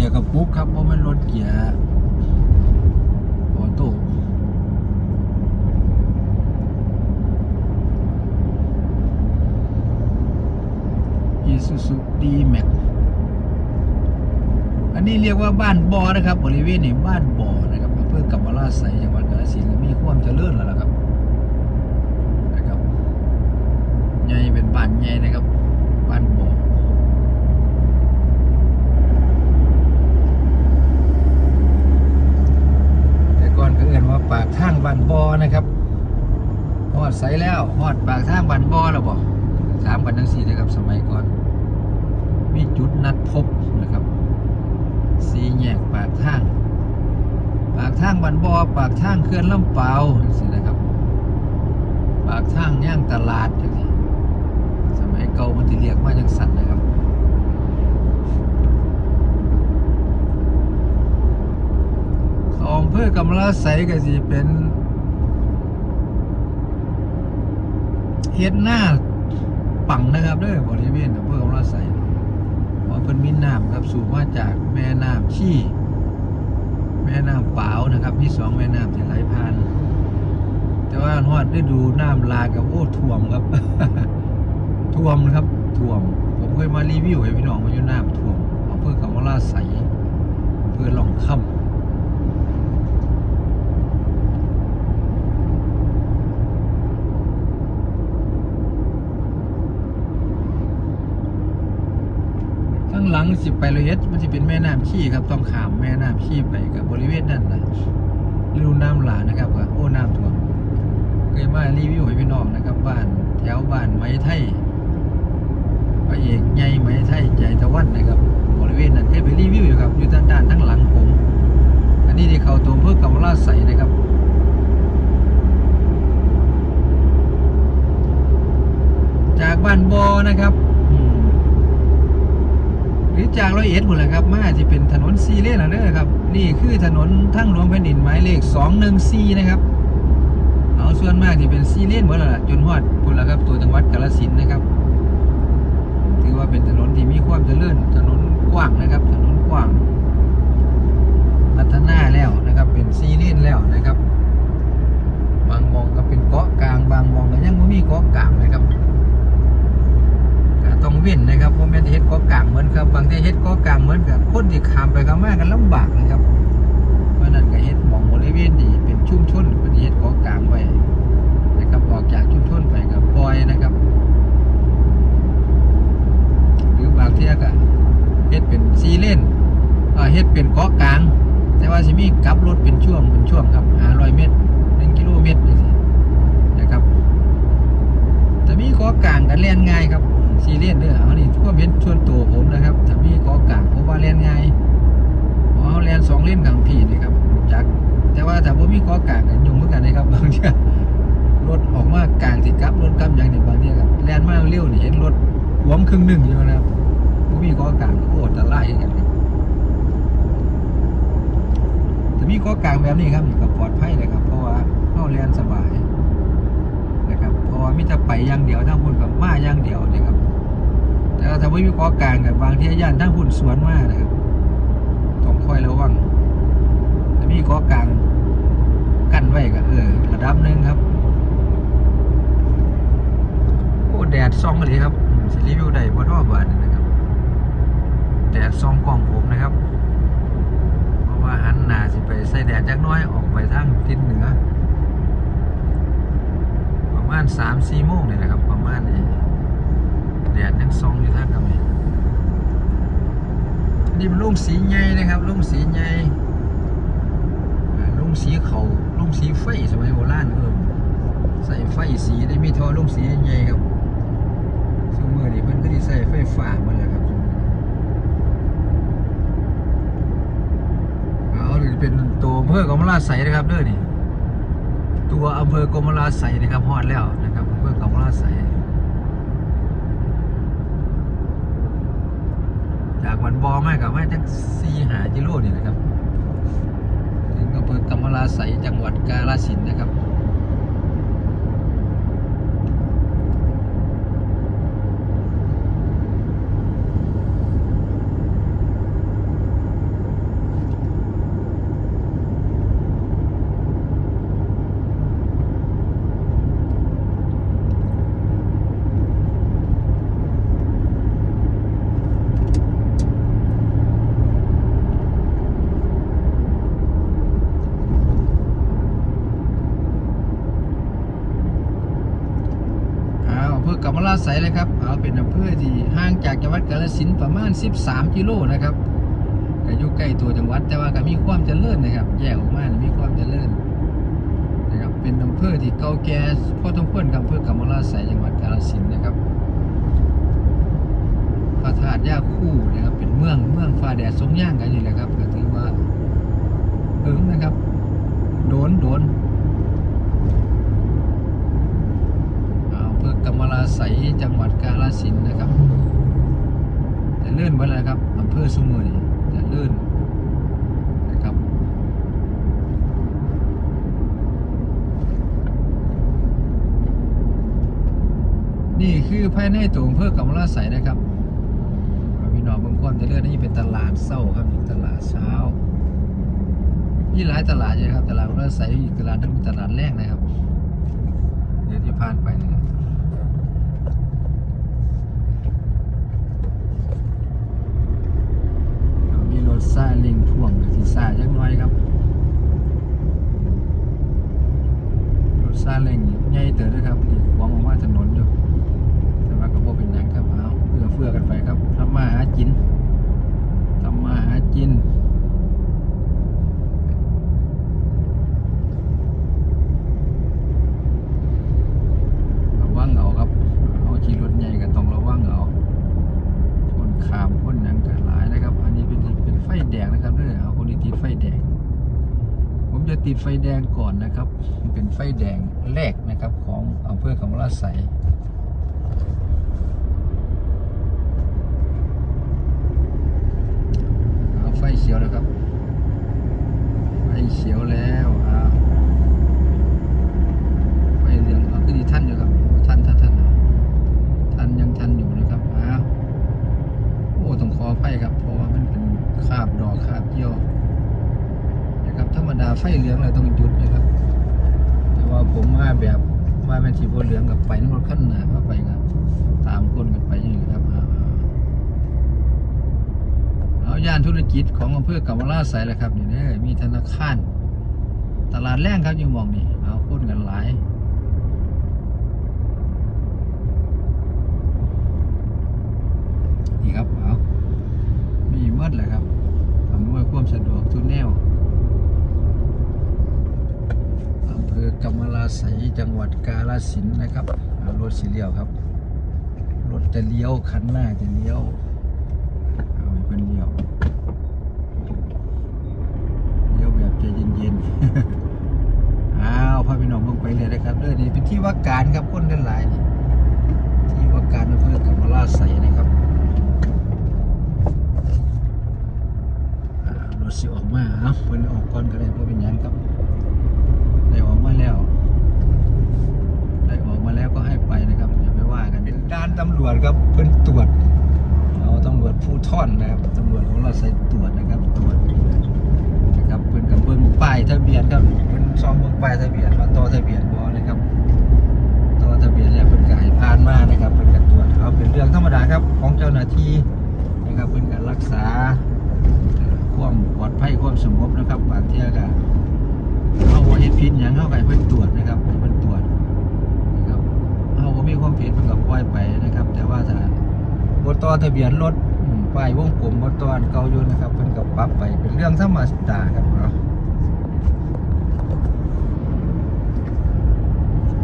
กียร์กับปุ๊กครับเพราะมันรถเกียร์ออโต้อีซูซูดีแม็กอันนี้เรียกว่าบ้านบอนะครับ บริเวณนี้บ้านบอนะครับอำเภอกำมะลาไสจังหวัดกาฬสินธุ์มีความเจริญแล้วล่ะครับนะครับใหญ่เป็นบ้านใหญ่นะครับบ้านบอ แต่ก่อนก็เอื่นว่า ปากทางบันบอนะครับฮอดใสแล้วฮอดปากทางบันบอแล้วบอกถามกันทั้งสี่นะครับสมัยก่อน มีจุดนัดพบนะครับสีแยกปากทาง ปากทางบันบอปากทางเขื่อนลำเปล่าสินะครับ ปากทางย่างตลาดอย่างนี้สมัยเก่ามันที่เรียกมาจังสันนะครับ ข องเพื่อกำลาใสก็สิเป็นเฮ็ดหน้าปังนะครับเด้อบริเวณอำเภอกำลาใสเพราะเพิ่นมีน้ำครับสูบมาจากแม่น้ำชี่ แม่น้ำเปล่าวนะครับมีสองแม่น้ำที่ไหลผ่านแต่ว่าฮอดได้ดูน้ำลากับโอ้ท่วมครับ ท่วมนะครับท่วม ผมเคยมารีวิวให้พี่น้องมาอยู่น้ำท่วมอำเภอกำลาใสอำเภอหล่องค่ำ หลังสิไปเลยเอ็ดมันจะเป็นแม่น้ำขี้ครับต้องขามแม่น้ำขี้ไปกับบริเวณนั้นนะฤดูน้ำหลานะครับก็โอ้น้ำท่วมเคยมารีวิวให้พี่น้องนะครับ บ้านแถวบ้านไม้ไทยพระเอกใหญ่ไม้ไทยใจตะวันนะครับบริเวณนั้นเคยไปรีวิวอยู่ครับอยู่ด้านด้านทั้งหลังผม อันนี้ที่เขาตัวเพื่อกำลาใสนะครับจากบ้านบอนะครับ รือจากร้อยเอ็ดหมดเลยครับมาที่เป็นถนนซีเลนแล้วเด้อครับ นี่คือถนนทั้งหลวงแผ่นดินหมายเลข214นะครับเอาส่วนมากที่เป็นซีเลนหมดแล้วล่ะจนฮอดพุ่นละครับตัวจังหวัดกาฬสินธุ์นะครับถือว่าเป็นถนนที่มีความเจริญถนนกว้างนะครับ ถนนกว้าง ครับบางทีเฮ็ดกาะกลางเหมือนกับคนที่ข้ามไปข้ามมากันลำบากนะครับเพราะนั้นก็เฮ็ดมองบริเวณที่เป็นชุมชนเป็นเฮ็ดกาะกลางไว้นะครับออกจากชุมชนไปกับปล่อยนะครับ หรือบางเที่ยก็เฮ็ดเป็นซีเลนเอ่อเฮ็ดเป็นเกาะกลาง แต่ว่าสิมีกลับรถเป็นช่วงเป็นช่วงครับ500เมตร1กิโลเมตรนะครับแต่มีเกาะกลางกันเล่นง่ายครับ ซีเรียสเด้อเอานี่ทั่วเป็นส่วนตัวผมนะครับถ้ามีกาะกลางผมว่าเล่นง่ายเพราเล่นสองเล่นกลางพี่นี่ครับจักแต่ว่าถ้าผมมีกาะกลางกันยุ่งเหมือนกันนะครับบางทีรถออกมากลางสิครับรถกลับอย่างนี้บางทีครับแล่นมาเร็วนี่เห็นรถหวมครึ่งหนึ่งอยู่นะครับผมมีเกาะกลางโอ้จะไล่กันครับแต่มีกาะกลางแบบนี้ครับนี่ก็ปลอดภัยเลยครับ เพราะว่าเข้าแล่นสบายนะครับเพราะว่ามิจะไปอย่างเดียวทั้งพุ่นกับมาอย่างเดียวนะครับ แต่ว่าถ้าไม่มีเกาะกลางกับบางที่ย่านทั้งพุ่นสวนมากนะครับต้องคอยระวังถ้ามีเกาะกลางกั้นไว้ก็เออระดับหนึ่งครับโอ้แดดส่องเลยครับสิรีวิวได้บ่ทอบานนะครับแดดส่องกล้องผมนะครับ เพราะว่าหันหน้าสิไปใส่แดดจักน้อยออกไปทางทิศเหนือ ประมาณสามสี่โมงนี่แหละครับ ประมาณนี้ แดดยังซองอยู่ท่านครับนี่นี่มันลุงสีใหญ่นะครับลุงสีใหญ่อ่าลุงสีเขาลุงสีไฟสมัยโบราณเออใส่ไฟสีได้มีทอลุงสีใหญ่ครับซึ่งเมื่อนี้เพิ่นก็ได้ใส่ไฟฟ้าหมาแล้วครับซุมื้อนี้นี่เป็นตัวอำเภอกำมะลาไสนะครับเด้อนี่ตัวอำเภอกำมะลาไสนะครับฮอดแล้วนะครับอำเภอกำมะลาไส จากวันบอมากกับมาจักสี่หาจิโร่นี่นะครับถึงอำเภอกำมะลาใสจังหวัดกาฬสินธุ์นะครับ เอาอำเภ อกำมะลาไสเลยครับเอาเป็นอำเภอที่ห่างจากจังหวัดกาฬสินธุ์ประมาณ 13 กิโลนะครับก็อยู่ใกล้ตัวจังหวัดแต่ว่าก็มีความเจริญนะครับ แยกออกมานมีความเจริญนะครับเป็นอำเภอที่เก่าแก่พอสมควรกับอำเภอกำมะลาไสจังหวัดกาฬสินธุ์นะครับพระธาตุย่าคู่นะครับเป็นเมืองเมืองฟ้าแดดสงย่างกันนี่แหละครับก็ถือว่าเอิงนะครับ โดนโดน อำเภอกำมะลาไสยจังหวัดกาฬสินธุ์นะครับจะเลื่อนไปแล้วครับอำเภอสุมือนี่จะเลื่อนนะครับนี่คือภายในตัวอำเภอกำมะลาไสยนะครับพี่น้องบางคนจะเลื่อนนี่เป็นตลาดเศร้าครับตลาดเช้านี่หลายตลาดเลยครับตลาดกำมะลาไสอีกตลาดนึงเป็นตลาดแรกนะครับเดี๋ยวที่ผ่านไปนะครับมีรถ ซาเล็งพ่วงกับที่ซาจักหน้อยครับรถซาเล็งใหญ่เติบนะครับดีวางออกมาถนนอยู่แต่ว่าก็บ่เป็นหยังครับเอาเพื่อเฟื่อกันไปครับทำมาหากินทำมาหากิน ระวังเอาครับเอาขี่รถใหญ่ก็ต้องระวังเอาคนขามคนหยังกันหลายนะครับ อันนี้เป็นเป็นไฟแดงนะครับเด้อเอาคนที่ติดไฟแดง ผมจะติดไฟแดงก่อ นะครับมันเป็นไฟแดงแรกนะครับของอำเภอคำราไสยเอาไฟเขียวแล้วครับ ไฟเขียวแล้วอ่าไฟเหลืองเอาขึ้นที่ท่านอยู่ครับท่านท่านท่านท่านยังท่านอยู่นะครับอ้าวโอ้ต้องขอไฟครับ เพราะว่ามันเป็นคราบดอกคราบเกี่ยวนะครับ ธรรมดาไฟเหลืองเราต้องหยุดนะครับ ว่าผมมาแบบมาเป็นสีโบเหลืองกับไปน้ำมันขั้นหนาเข้าไปครับตามคนกันไปอย่างนี้ครับเอาย่านธุรกิจของอำเภอกำมะลาใสแหละครับนี่เด้อมีธนาคารตลาดแรงครับอยังมองนี่เอาคนกันหลายนี่ครับเอามีหมดเลยครับอำนวยความสะดวกทุกแนวอำเภ อกำมะลาไสยจังหวัดกาฬสินนะครับรถสีเลี้ยวครับ รถจะเลี้ยวคันหน้าจะเลี้ยวเอาเป็นเลี้ยวเลี้ยวแบบใจเย็นๆอ้าวพาพี่น้องลงไปเลยนะครับเรื่องนี้เป็นที่ว่าการครับคนกันหลายนี่ที่ว่าการอำเภอกำมะลาไสยนะครับ อ่ารถสิออกมาเนาะเพิ่นออกก่อนก็ได้เพราะเป็นหยังครับ ได้ออกมาแล้ว ได้ออกมาแล้วก็ให้ไปนะครับอย่าไปว่ากันเป็นด้านตำรวจครับเพิ่นตรวจเอาตำรวจผู้ท่อนนะครับตำรว จของเราใส่ตรวจนะครับตรวจนะครับเพิ่นกับเบิ่งป้ายทะเบียนครับเพิ่นซองเบิ่งป้ายทะเบียนว่าต่อทะเบียนบ่นะครับต่อทะเบียนแล้วเพิ่นก็ให้ผ่านมานะครับเพิ่นก็ตรวจเอาเป็นเรื่องธรรมดาครับของเจ้าหน้าที่นะครับเพิ่นก็รักษาความปลอดภัยความสงบนะครับบางเที่ยก็เอาว่าเฮ็ดผิดหยังเข้าไปเพิ่นตรวจนะครับเพิ่นตรวจนะครับเอาบ่มีความผิดเพิ่นก็ปล่อยไปนะครับ แต่ว่าถ้าบ่ต่อทะเบียนรถ ป้ายวงกลมบ่ต่อนเก่าอยู่นะครับเพิ่นก็ปรับไปเป็นเรื่องธรรมดาครับเอา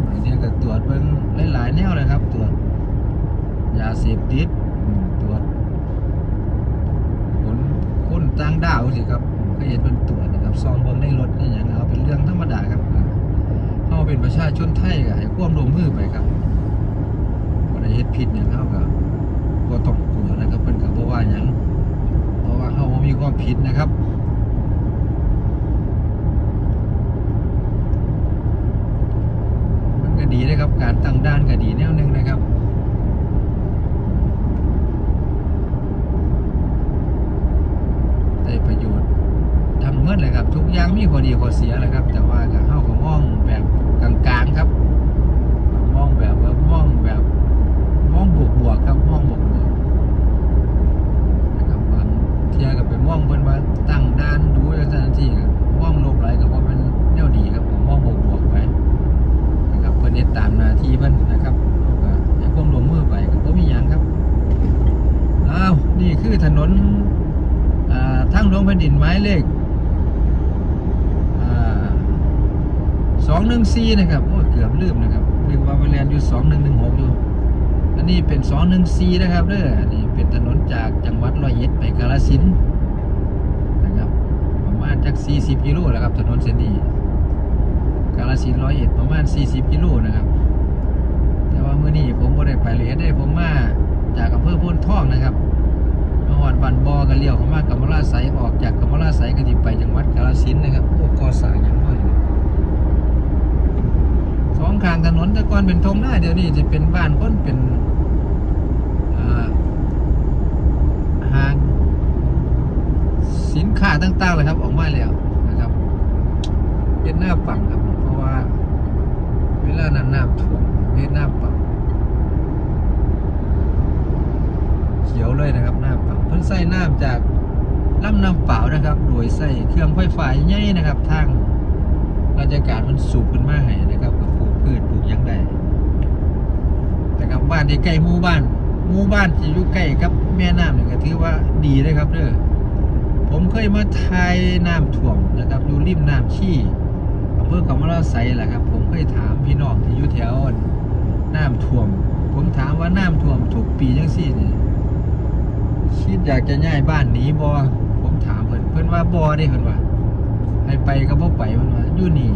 บางเที่ยก็ตรวจเบิ่งหลายๆแนวเลยครับ ตรวจยาเสพติดตรวจคนคนต่างดาวสิครับก็เห็นเป็นตรวจนะครับซองเบิ่งในรถนี่อย่างเอาเป็นเรื่องธรรมดาครับอ่าเฮาเป็นประชาชนไทยก็ให้ความร่วมมือไปครับบ่ได้เฮ็ดผิดหยังเฮาก็บ่ต้อง วนะครับเพิ่นก็บ่ว่างเพราะว่าเฮามีความผิดนะครับมันก็ดีนะครับ การตั้งด่านก็ดีแนวหนึงนะครับได้ประโยชน์ทั้งหมดเลยครับ ทุกอย่างมีข้อดีข้อเสียแหละครับ แต่ว่าก็เฮาก็มองแบบกลางๆครับ มองแบบว่ามองแบบมองบวกบวกๆครับมองบวกบวกๆนะครับบางเที่ยก็ไปมองเพิ่นว่าตั้งด่านดูจังซั่นที่ก็มองลบไหลก็บ่เป็นแนวดีครับก็มองบวกบวกๆไปนะครับเพิ่นเฮ็ดตามหน้าที่เพิ่นนะครับเราก็ให้ความร่วมมือไปก็บ่มีหยังครับอ้าวนี่คือถนน อ่าทางหลวงแผ่นดินหมายเลขสองห นึ่งสี่นะครับโอ้เกือบลืมนะครับลืมว่าไปเรียนอยู่สองหนึ่งหนึ่งหกอยู่ อันนี้เป็นสองหนึ่งสี่นะครับเด้ออันนี้เป็นถนนจากจังหวัดร้อยเอ็ดไปกาฬสินธุ์นะครับประมาณจากสี่สิบกิโลแล้วครับถนนเส้นนี้กาฬสินธุ์ร้อยเอ็ดประมาณสี่สิบกิโลนะครับ แต่ว่ามื้อนี้ผมบ่ได้ไปเลยได้ผมมาจากอำเภอพนท่องนะครับมาหอดบันบอกัเลี้ยวเข้ามากำมะลาไสออกจากกำมะลาไสก็ที่ไปจังหวัดกาฬสินธุ์นะครับพวกกอสร้างอย่างน้อยเลยสอง ข้างถนนแต่ก่อนเป็นทงหน้าเดี๋ยวนี้จะเป็นบ้านคนเป็นห้างสินค้าต่างๆเลยครับ ออกมาแล้วนะครับ เป็นหน้าปังครับ เพราะว่า เวลานั้นน้ำท่วมเฮ็ดหน้าปังเขียวเลยนะครับ หน้ำเปล่าเพิ่นใส่น้ำจากลำน้ำเปล่านะครับ โดยใส่เครื่องไฟฟ้าใหญ่นะครับทางราชการมันสูบขึ้นมาให้นะครับ พืชปลูกยังได้นะครับบ้านที่ใกล้หมู่บ้านหมู่บ้านที่อยู่ใกล้กับแม่น้ำเนี่ยก็ถือว่าดีเลยครับเด้อผมเคยมาทายน้ำท่วมนะครับอยู่ริมน้ำชี่อำเภอกำมะลาไสแหละครับ ผมเคยถามพี่น้องที่อยู่แถวน้ำท่วม ผมถามว่าน้ำท่วมทุกปีจังซี่นี่คิดอยากจะย้ายบ้านหนีบอผมถามเพิ่อนเพิ่อนว่าบอได้เพิ่อนว่าให้ไปก็บ่ไปเพิ่อนว่าอยู่นี่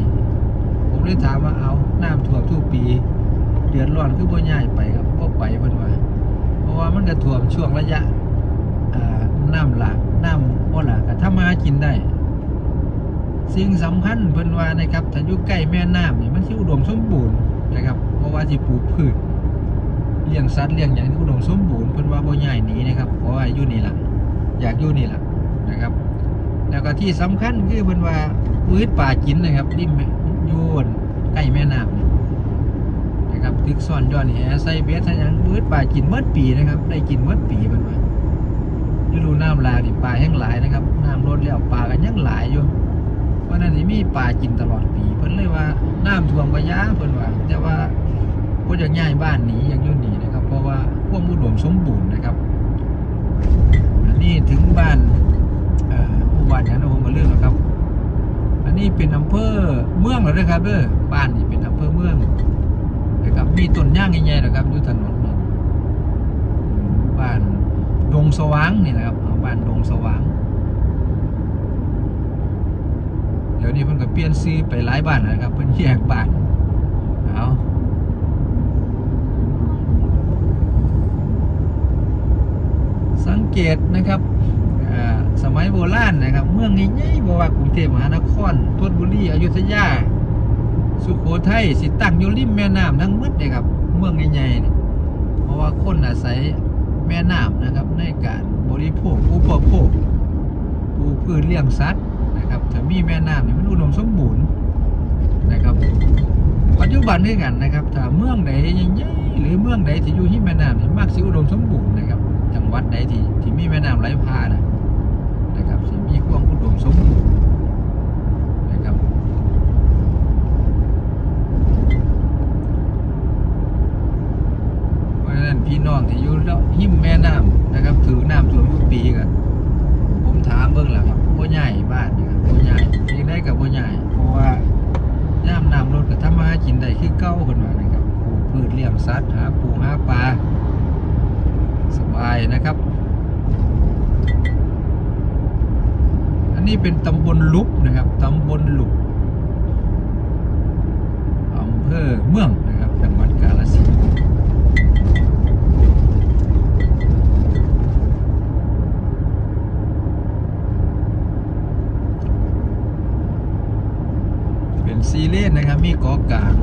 ผมเลยถามว่าเอาน้ำท่วมทุกปี เดือดร้อนคือบ่ย้ายไปครับบ่ไปเพิ่นว่าเพราะว่ามันก็ท่วมช่วงระยะน้ำหลากน้ำบ่หลากก็ทำมาหากินได้ สิ่งสำคัญเพิ่นว่านะครับถ้าอยู่ใกล้แม่น้ำนี่มันสิอุดมสมบูรณ์นะครับเพราะว่าสิปลูกพืชเลี้ยงสัตว์เลี้ยงอย่างที่อุดมสมบูรณ์เพิ่นว่าบ่ใหญ่หนีนะครับเพราะว่าอยู่นี่ล่ะอยากอยู่นี่ล่ะนะครับ แล้วก็ที่สำคัญคือเพิ่นว่าพืชป่ากินนะครับริม ยู่ใกล้แม่น้ำนะครับตึกซ่อนย้อนแหใส่เบ็ดใส่ยังพืชป่ากินเมื่อปีนะครับ ได้กินเมื่อปีเพิ่นว่าฤดูน้ำหลากนี่ปลาแห้งหลายนะครับน้ำลดแล้วปลาก็ยังหลายอยู่เพราะนั้นสิมีปลากินตลอดปีเพิ่นเลยว่าน้ำท่วมก็ยาเพิ่นว่าแต่ว่าก็จะง่ายบ้านหนีอย่างยุ่นหนีนะครับ เพราะว่าพวกมุดมสมบูรณ์นะครับอันนี้ถึงบ้านเอ่อหมู่บ้านอย่างนั้นผมมาเรื่องแล้วครับ อันนี้เป็นอำเภอเมืองแล้วนะครับเด้อบ้านนี่เป็นอำเภอเมืองนะครับมีต้นย่างใหญ่ๆนะครับอยู่ถนนบ้านดงสว่างนี่นะครับบ้านดงสว่าง เดี๋ยวนี้เพิ่นก็เปลี่ยนชื่อไปหลายบ้านนะครับเพิ่นแยกบ้านเอาสังเกตนะครับ สมัยโบราณนะครับ เมืองใหญ่ๆบอกว่ากรุงเทพมหานครธนบุรีอยุธยา สุโขทัยสิตั้งอยู่ริมแม่น้ำทั้งหมดเลยครับ เมืองใหญ่ๆนี่เพราะว่าคนอาศัยแม่น้ำนะครับ ในการบริโภคอุปโภคปลูกพืชเลี้ยงสัตว์นะครับถ้ามีแม่น้ำนี่มันอุดมสมบูรณ์นะครับ ปัจจุบันด้วยกันนะครับถ้าเมืองใดใหญ่ๆหรือเมืองใดที่อยู่ที่แม่น้ำนี่มักสิอุดมสมบูรณ์นะครับ จังหวัดใดที่ที่มีแม่น้ำไหลผ่านนะ มีความอุดมสมบูรณ์นะครับเพราะฉะนั้นพี่น้องที่อยู่หิมแม่น้ำนะครับ ถือน้ำท่วมทุกปีกันผมถามเบิ่งแล้วครับบ่ใหญ่บ้านนี่ครับบ่ใหญ่เพียงได้กับบ่ใหญ่เพราะว่าย่ามน้ำลดก็ทำมาหากินได้คือเก่าขึ้นมานะครับปลูกพืชเลี้ยงสัตว์หาปูหาปลาสบายนะครับ อั นอันนี้เป็นตำบลลุบนะครับตำบลลุบอำเภอเมืองนะครับ จังหวัดกาฬสินธุ์เป็นซีเลนนะครับ มีกาะกลาง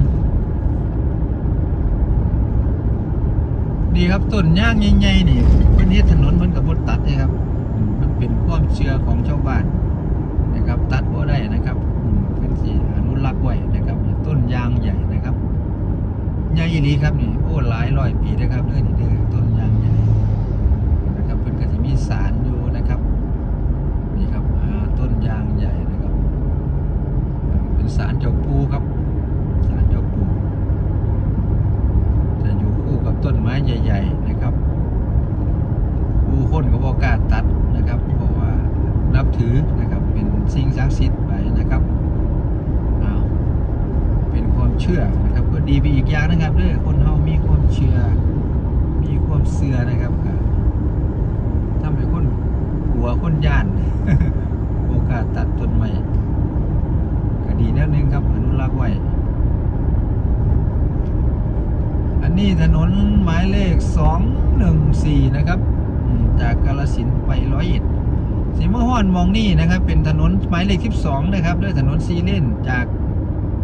ดีครับต้นย่างใหญ่ๆนี่เพิ่นเฮ็ดถนนเพิ่นกับบดตัดนะครับ มันเป็นความเชื่อของชาวบ้าน นะครับ ตัดบ่ได้นะครับเพิ่นสิอนุรักษ์ไว้นะครับ ต้นยางใหญ่นะครับใหญ่อีหลีครับนี่โอ้หลายร้อยปีนะครับเด้อนี่เด้อต้นยางใหญ่นะครับเพิ่นก็สิมีศาลอยู่นะครับนี่ครับต้นยางใหญ่นะครับ เป็นศาลเจ้าปูครับศาลเจ้าปูจะอยู่คู่กับต้นไม้ใหญ่ ๆ นะครับผู้คนก็บอกกล้าตัดนะครับเพราะว่านับถือนะครับ สิ่งศักดิ์สิทธิ์ไปนะครับอ้าวเป็นความเชื่อนะครับก็ดีไปอีกอย่างนะครับเด้อคนเฮามีความเชื่อ มีความเชื่อนะครับก็ทำให้คนกลัวคนย่าน โอกาสตัดต้นไม้ก็ดีแนวนึงครับอนุรักษ์ไว้อันนี้ถนนหมายเลข 214 นะครับ จากกาลสินไปร้อยเอ็ด มะฮอนมองนี่นะครับ เป็นถนนหมายเลข12นะครับด้วยถนนซีเลนจาก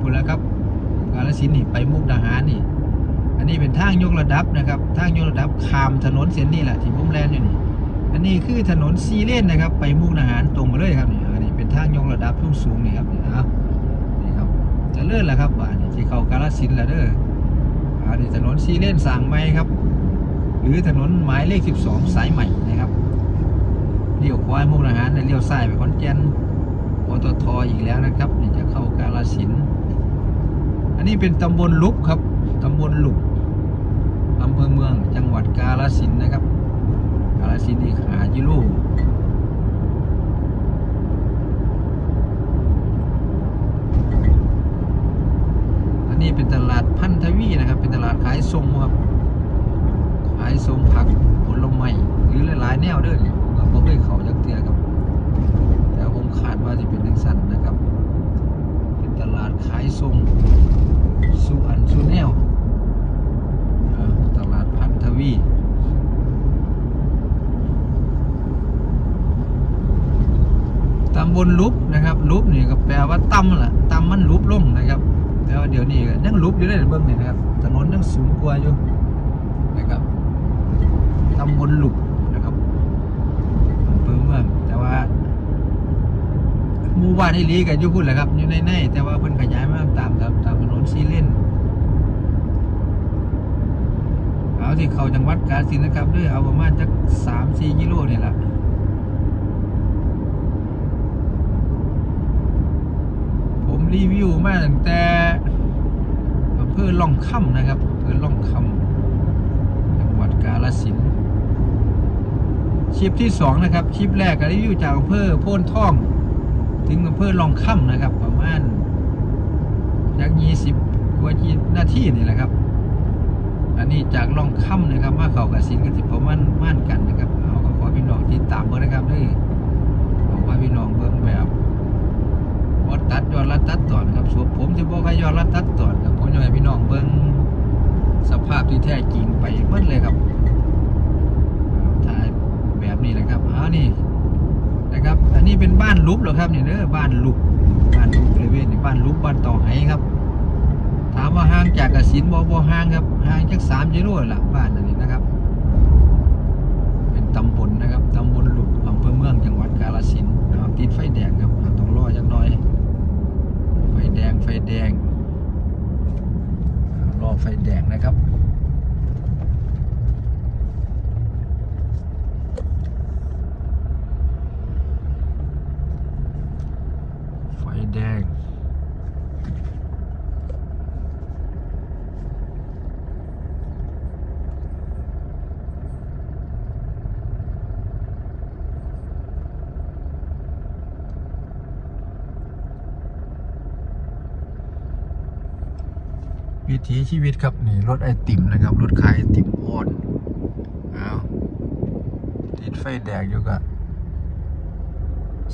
พุนละครับกาลสินนี่ไปมุกดาหารนี่ อันนี้เป็นทางยกระดับนะครับทางยกระดับข้ามถนนเส้นนี้แหละที่ผมแลนอยู่นี่ อันนี้คือถนนซีเลนนะครับ ไปมุกดาหารตรงมาเลยครับนี่อันนี้เป็นทางยกระดับสูงสูงนี่ครับนี่เอานี่ครับจะเลื่อนแล้วครับบ้านนี่ที่เข้ากาลสินแล้วเด้ออันนี้ถนนซีเลนสร้างใหมครับ หรือถนนหมายเลข 12 สายใหม่ เลี้ยวขวามุกดาหารเลี้ยวซ้ายไปขอนแก่นปตทอีกแล้วนะครับนี่จะเข้ากาลสิน อันนี้เป็นตำบลลุบครับตำบลลุบอำเภอเมืองจังหวัดกาลสินนะครับ กาลสินธุ์นี่หาจิโร่อันนี้เป็นตลาดพันธวีนะครับ เป็นตลาดขายทรงครับ ขายทรงผักผลไม้หรือหลายๆแนวเด้อนี่ ผมก็บ่เคยเขาจักเทื่อครับ แต่ผมคาดว่าจะเป็นจังซั่นนะครับ เป็นตลาดขายทรงสุอันสุแนวตลาดพันธวีตำบลลุบนะครับลุบนี่ก็แปลว่าตำล่ะตำมันลุบลงนะครับแต่ว่าเดี๋ยวนี้ก็ยังลุบอยู่เลยเบิ่งนี่นะครับถนนยังสูงกว่าอยู่นะครับตำบลลุบอำเภอเมือง แต่ว่า หมู่านอีหลีก็อยู่พุ่นแหละครับอยู่ในในแต่ว่าเพิ่นขยายมาตามตามตามถนนซีเลนเอาที่เขาจังหวัดกาฬสินธุ์นะครับด้วยเอาประมาณจัก3-4กิโลเนี่แหละผมรีวิวมาตั้งแต่อำเภอล่องค่ำนะครับอำเภอล่องค่ำจังหวัดกาฬสินธุ์ชิปที่สองนะครับ ชิปแรกก็รีวิวจากอำเภอโพนท่อง ถึงอำเภอลองค่ำนะครับ ประมาณยักยี่สิบกว่านาทีนี่แหละครับ อันนี้จากลองค่ำนะครับ มาเข้ากาฬสินกันสิประมาณม่านกันนะครับเอาก็ขอพี่น้องติดตามเบอร์นะครับด้วยบอกว่าพี่น้องเบิ่งแบบบอตัดยอดรัดตัดต่อนครับสวนผมจะบอกให้ยอดรัดตัดต่อนครับผมอให้พี่น้องเบิ่งสภาพที่แท้จริงไปหมดเลยครับถ่ายแบบนี้เลยครับอ้านี่ นะครับ อันนี้เป็นบ้านลุบหรอครับเนี่ยเด้อบ้านลุบบ้านลุบบริเวณนี้บ้านลุบบ้านต่อไหครับ ถามว่าห่างจากกสินบ่บ่ห่างครับห่างจากสามกิโลละบ้านอันนี้นะครับ เป็นตำบลนะครับตำบลลุบอำเภอเมืองจังหวัดกาฬสินธุ์นะครับติดไฟแดงครับอ่าต้องรอจักหน่อย ไฟแดงไฟแดงรอไฟแดงนะครับ ไฟแดง วิถีชีวิตครับนี่รถไอติมนะครับรถขายไอติมอ่อนเอาติดไฟแดงอยู่ก็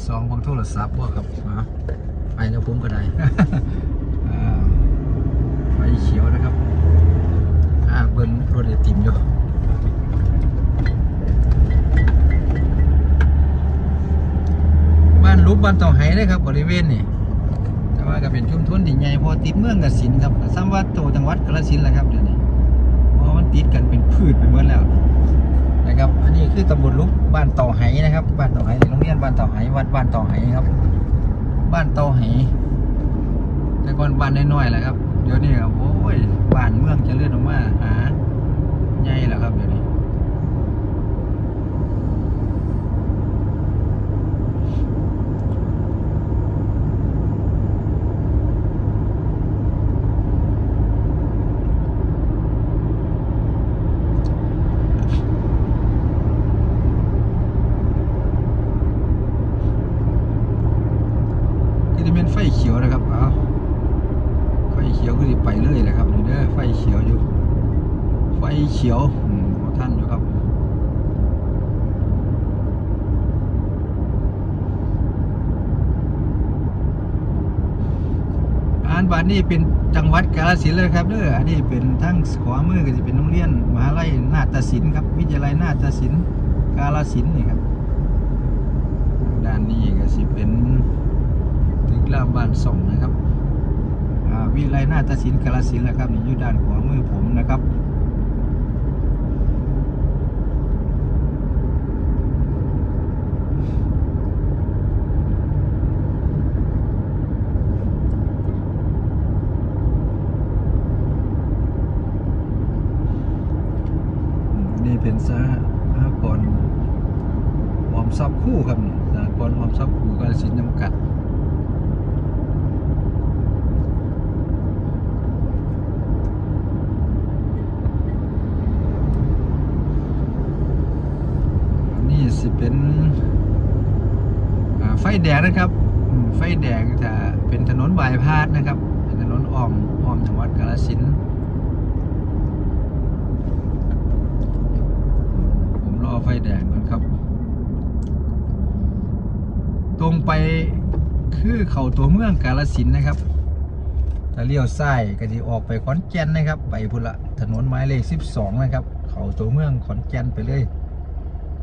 สองบางโทรศัพท์บ่ครับอ่าไปแล้วผมก็ได้ไฟเขียวนะครับอ่าเบิ้งรถไอติมอยู่บ้านรูปบ้านเต่าไหเลยครับบริเวณนี่ ว่าก็เป็นชุมชนที่ใหญ่พอติดเมืองกสินครับซ้ำว่าโตจังหวัดกาฬสินธุ์แหละครับเดี๋ยวนี้เพราะมันติดกันเป็นพืชไปหมดแล้วนะครับ อันนี้คือตำบลลุกบ้านเต่าไหนะครับ บ้านเต่าไหโรงเรียนบ้านเต่าไหวัดบ้านเต่าไหครับ บ้านเต่าไหแต่ก่อนบ้านน้อยๆแหละครับเดี๋ยวนี้ครับโอ้ยบ้านเมืองจะเลื่อนออกมาหาใหญ่แล้วครับเดี๋ยวนี้ ก็จะเป็นไฟเขียวนะครับเอาไฟเขียวก็จะไปเรื่อยเลยครับนี่เด้อไฟเขียวอยู่ ไฟเขียวอืมขอท่านอยู่ครับ อ่า นี่เป็นจังหวัดกาฬสินธุ์เลยครับเด้ออันนี้เป็นทั้งขวามือก็จะเป็นโรงเรียนมหาลัยนาฏศิลป์ครับวิทยาลัยนาฏศิลป์กาฬสินธุ์นี่ครับด้านนี้ก็สิเป็นตึกราบ้านส่งนะครับอ่าวิไลนาฏศิลป์กาฬสินธุ์แหละครับนี่อยู่ด้านขวามือผมนะครับ อืมอันนี้เป็นสหกรณ์ออมทรัพย์คู่ครับนี่สหกรณ์ออมทรัพย์คู่กาฬสินธุ์จำกัด อันนี้สิเป็นอ่าไฟแดงนะครับอืมไฟแดงจะเป็นถนนบายพาดนะครับ เป็นถนนอ้อมอ้อมจังหวัดกาฬสินธุ์ ผมรอไฟแดงก่อนครับ ตรง ไปคือเขาตัวเมืองกาลสินนะครับถ้าเลี้ยวซ้ายก็จะออกไปขอนแก่นนะครับ ไปพุนละถนนหมายเลข 12 นะครับ เขาตัวเมืองขอนแก่นไปเลย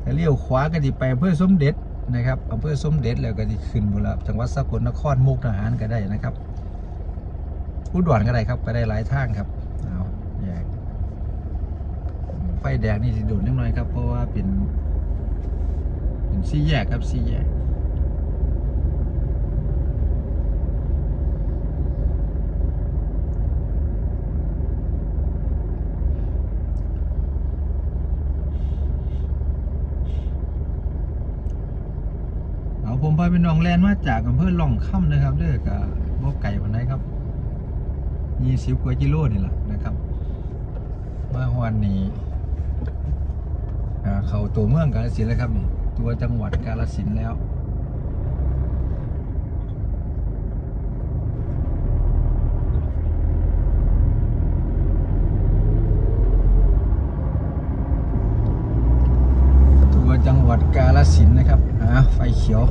ถ้าเลี้ยวขวาก็จะไปอำเภอสมเด็จนะครับอำเภอสมเด็จแล้วก็จะขึ้นพุนละจังหวัดสกลนครมุกดาหารก็ได้นะครับอุดรก็ได้ครับไปได้หลายทางครับเอาแยกไฟแดงนี่สิโดนนิดหน่อยครับเพราะว่าเป็นเป็นสี่แยกครับสี่แยก ผมพาเป็นน้องแลนมาจากอำเภอหล่องค่ำนะครับเด้อกับบ่ไก่วันไหนครับยี่สิบกว่ากิโลนี่แหละนะครับมาวันนี้อ่เขาตัวเมืองกาฬสินแล้วครับนี่ตัวจังหวัดกาฬสินแล้วตัวจังหวัดกาฬสินนะครับอ่าไฟเขียว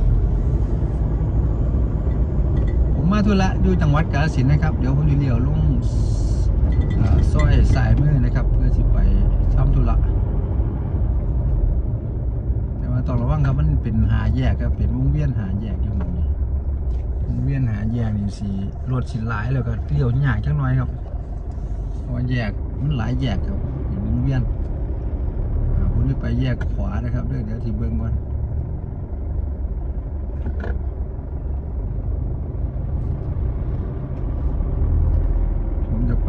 ผมมา ธุระอยู่จังหวัดกาฬสินธุ์นะครับ เดี๋ยวผมจะเลี้ยวลงซอยสายมือนะครับ เพื่อที่ไปทำธุระแต่ว่าต้องระวังครับมันเป็นหาแยกครับเป็นวงเวียนหาแยกอยู่ตรงนี้วงเวียนหาแยกนี่สีรถสิหลายแล้วก็เลี้ยวยากจังน้อยครับเพราะแยกมันหลายแยกครับเป็นวงเวียนผมจะไปแยกขวานะครับเดี๋ยวเดี๋ยวที่เบิ้งก่อน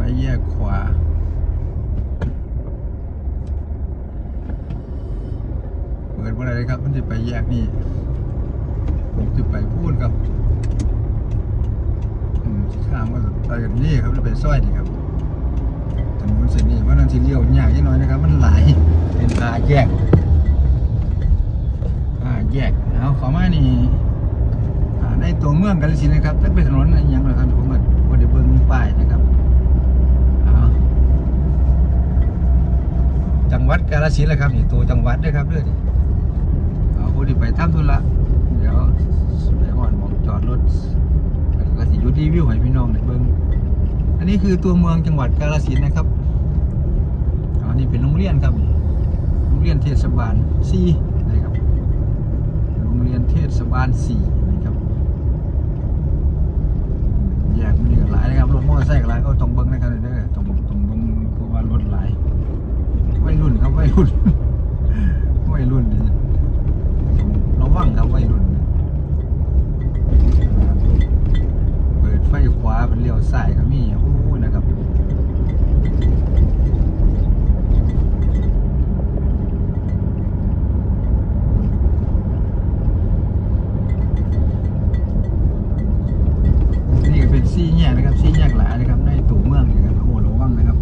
ไปแยกขวา เปิดว่าอะไรครับ มันจะไปแยกนี่ ผมจะไปพูดครับ อืมข้ามว่าไปกันนี่ครับจะไปซอยนี่ครับถนนเส้นนี้ว่านั่นสิเลี้ยวยากนิดหน่อยนะครับ มันหลายเป็นหาแยกหาแยกเอาขอมานี่ในตัวเมืองกาฬสินธุ์นะครับถ้าเป็นถนนอหยังนะครับผมก็บ่ได้เบิ่งป้ายนะครับเอาจังห วัดกาฬสินธุ์แหละครับนี่ตัวจังหวัดเด้วยครับเด้อนี่เอาผู้ที่ไปทำธุระเดี๋ยวดรถแล้วก็สิหยุดรีวิวให้พี่น้องได้เบิ่งอันนี้คือตัวเมืองจังหวัดกาฬสินธุ์นะครับอันนี้เป็นโรงเรียนครับโรงเรียนเทศบาล4นะครับโรงเรียนเทศบาล4นะครับแยกมันนี่ก็หลายนะครับรถมอเตอร์ไซค์หลายก็ต้อง วัยรุ่นวัยรุ่นเราว่างระวังครับวัยรุ่นเปิดไฟขวาเป็นเลี้ยวซ้ายก็มีโอ้นะครับ นี่ก็เป็นซี่แยกนะครับซี่แยกหลายนะครับในตัวเมืองนะครับโอ้ระวังนะครับ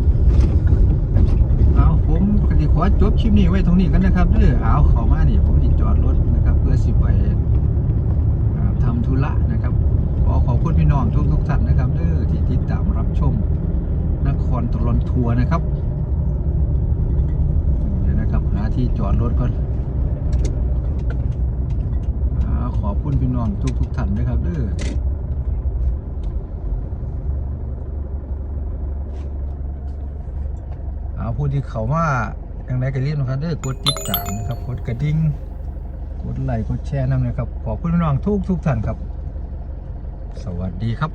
เอาผมก็สิขอจบ คลิปนี้ไว้ตรงนี้กันนะครับเด้อเอาเข้ามานี่ผมสิดจอดรถนะครับ เพื่อสิไปอ่าทำธุระนะครับ ขอขอบคุณพี่น้องทุกทุกท่านนะครับเด้อที่ติดตามรับชมนครตลอนทัวร์นะครับเดี๋ยวนะครับหาที่จอดรถก่อนอ่าขอบคุณพี่น้องทุกทุกท่านนะครับเด้อเอาผู้ที่เขามา อย่างไรก็รีบนะครับเด้อกดติดตามนะครับกดกระดิ่งกดไลค์กดแชร์นำนะครับขอบคุณพี่น้องทุกทุกท่านครับ สวัสดีครับ